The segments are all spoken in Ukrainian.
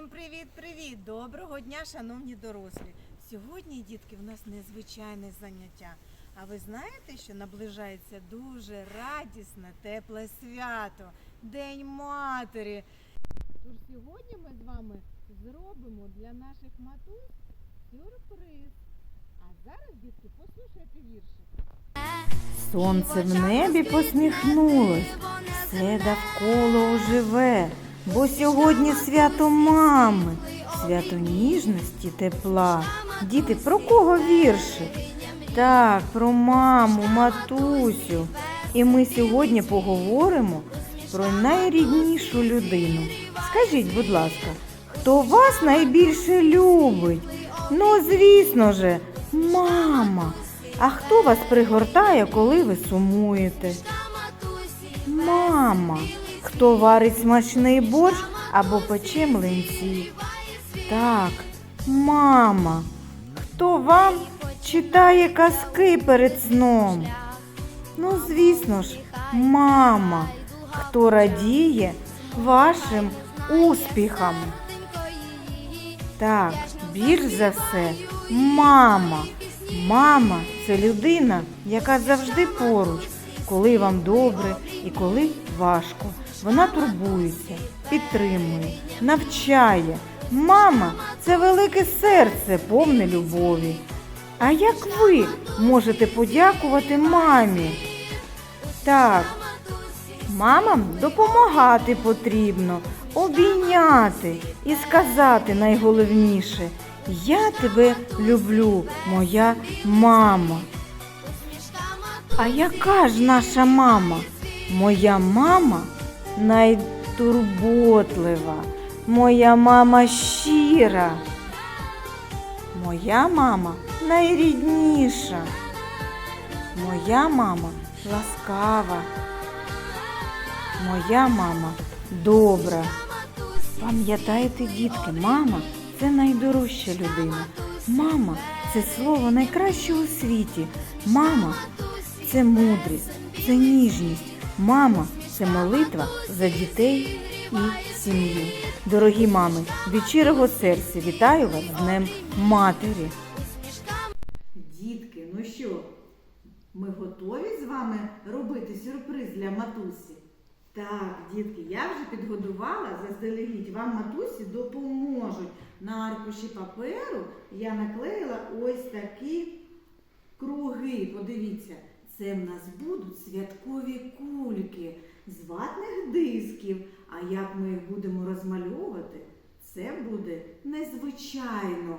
Всім привіт-привіт! Доброго дня, шановні дорослі! Сьогодні, дітки, в нас незвичайне заняття. А ви знаєте, що наближається дуже радісне, тепле свято День Матері. Тож сьогодні ми з вами зробимо для наших матусь сюрприз. А зараз, дітки, послухайте віршик. Сонце в небі посміхнулось, все довкола оживе, бо сьогодні свято мами, свято ніжності, тепла. Діти, про кого віршик? Так, про маму, матусю. І ми сьогодні поговоримо про найріднішу людину. Скажіть, будь ласка, хто вас найбільше любить? Ну, звісно же, мама. А хто вас пригортає, коли ви сумуєте? Мама. Хто варить смачний борщ або пече млинці? Так, мама. Хто вам читає казки перед сном? Ну, звісно ж, мама. Хто радіє вашим успіхам? Так, більш за все, мама. Мама це людина, яка завжди поруч, коли вам добре і коли важко. Вона турбується, підтримує, навчає. Мама це велике серце, повне любові. А як ви можете подякувати мамі? Так, Мамам допомагати потрібно, обійняти і сказати найголовніше Я тебе люблю, моя мама. А яка ж наша мама? Моя мама найтурботлива, моя мама щира, моя мама найрідніша, моя мама ласкава. Моя мама добра. Пам'ятаєте, дітки, мама це найдорожча людина. Мама це слово найкраще у світі. Мама це мудрість, це ніжність. Мама це молитва за дітей і сім'ю. Дорогі мами, від щирого серця вітаю вас з Днем Матері. Дітки, ну що, ми готові з вами робити сюрприз для матусі? Так, дітки, я вже підготувала заздалегідь. Вам матусі допоможуть. На аркуші паперу я наклеїла ось такі круги. Подивіться, це в нас будуть святкові кульки. А як ми їх будемо розмальовувати, це буде незвичайно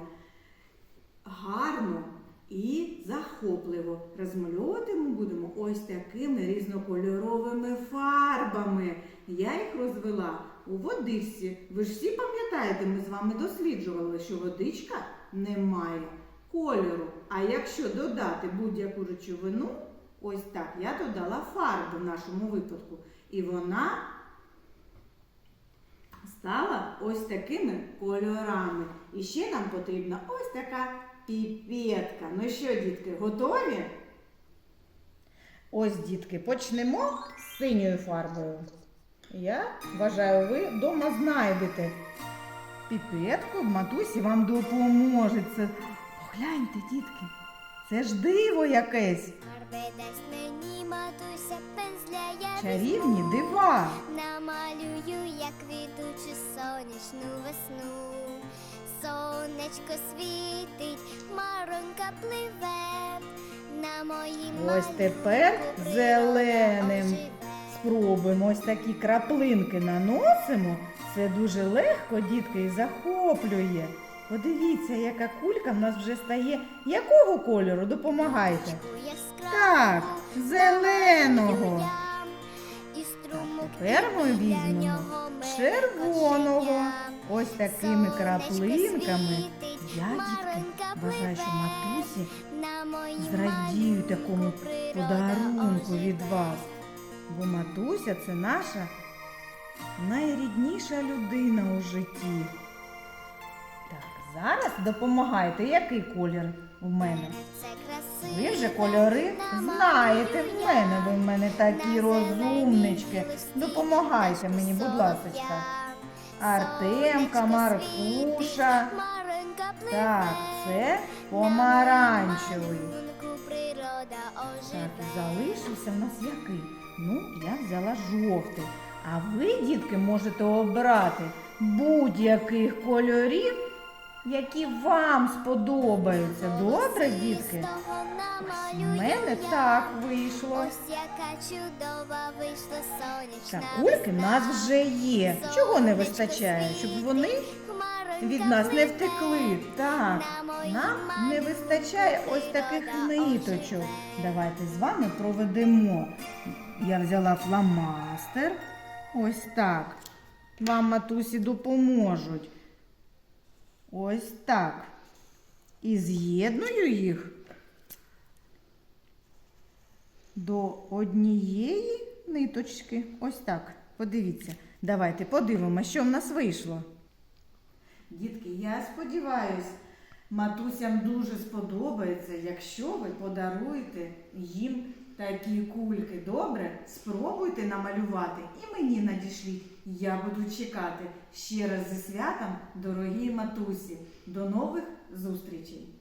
гарно і захопливо. Розмальовувати ми будемо ось такими різнокольоровими фарбами. Я їх розвела у водичці. Ви ж всі пам'ятаєте, ми з вами досліджували, що водичка не має кольору. А якщо додати будь-яку речовину, ось так, я додала фарбу в нашому випадку. І вона стала ось такими кольорами. І ще нам потрібна ось така піпетка. Ну що, дітки, готові? Ось, дітки, почнемо з синьою фарбою. Я вважаю, ви вдома знайдете піпетку, матусі вам допоможе. Погляньте, дітки, це ж диво якесь. Дасть мені матуся пензля я Чарівні візьму. дива. Намалюю, як квітучу сонячну весну. Сонечко світить, маронька пливе. На моїм Ось тепер зеленим. Спробуємо ось такі краплинки наносимо. Це дуже легко, дітки, і захоплює. Подивіться, яка кулька в нас вже стає. Якого кольору? Допомагайте. Так, зеленого. Тепер ми візьмемо червоного. Ось такими краплинками. Я, дітки, вважаю, що матусі зрадію такому подарунку від вас. Бо матуся це наша найрідніша людина у житті. Зараз допомагайте, який колір у мене. Ви вже кольори знаєте в мене. Ви в мене такі розумнички. Допомагайте мені, будь ласка. Артемка, Маркуша. Так, це помаранчевий. Так, залишився в нас який? Ну, я взяла жовтий. А ви, дітки, можете обрати будь-яких кольорів, які вам сподобаються. Добре, дітки? В мене так вийшло. Ось яка чудова вийшла сонячна. Так, кульки в нас вже є. Чого не вистачає? Щоб вони від нас не втекли. Так, нам не вистачає ось таких ниточок. Давайте з вами проведемо. Я взяла фломастер. Ось так. Вам матусі допоможуть. Ось так. І з'єдную їх до однієї ниточки. Ось так. Подивіться. Давайте подивимося, що в нас вийшло. Дітки, я сподіваюсь, матусям дуже сподобається, якщо ви подаруєте їм такі кульки. Добре? Спробуйте намалювати і мені надішліть. Я буду чекати. Ще раз зі святом, дорогі матусі. До нових зустрічей!